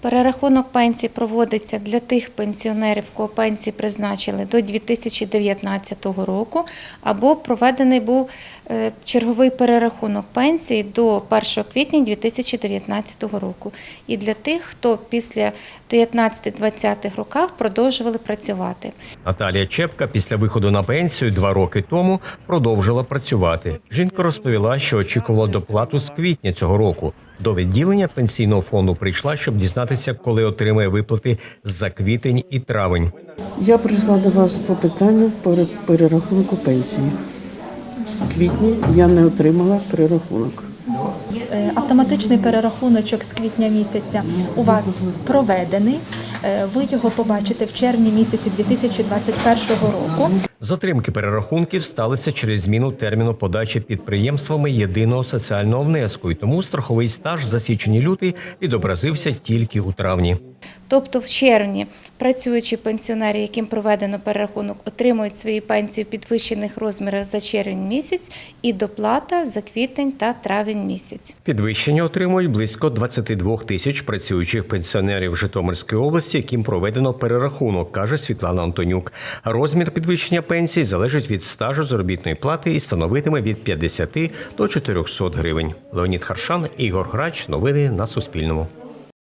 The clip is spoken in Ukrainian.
Перерахунок пенсій проводиться для тих пенсіонерів, кого пенсії призначили до 2019 року, або проведений був е, черговий перерахунок пенсій до 1 квітня 2019 року. І для тих, хто після 19-20 роках продовжували працювати. Наталія Чепка після виходу на пенсію два роки тому продовжила працювати. Жінка розповіла, що очікувала доплату з квітня цього року. До відділення пенсійного фонду прийшла, щоб дізнатися, коли отримає виплати за квітень і травень. Я прийшла до вас по питанню про перерахунку пенсії. В квітні я не отримала перерахунок. Е, Автоматичний перерахуночок з квітня місяця у вас проведений. Е, Ви його побачите в червні місяці 2021 року. Затримки перерахунків сталися через зміну терміну подачі підприємствами єдиного соціального внеску, і тому страховий стаж за січень-лютий відобразився тільки у травні. Тобто в червні працюючі пенсіонери, яким проведено перерахунок, отримують свої пенсії в підвищених розмірах за червень місяць і доплата за квітень та травень місяць. Підвищення отримують близько 22 тисяч працюючих пенсіонерів Житомирської області, яким проведено перерахунок, каже Світлана Антонюк. Розмір підвищення пенсій залежить від стажу заробітної плати і становитиме від 50 до 400 гривень. Леонід Харшан, Ігор Грач. Новини на Суспільному.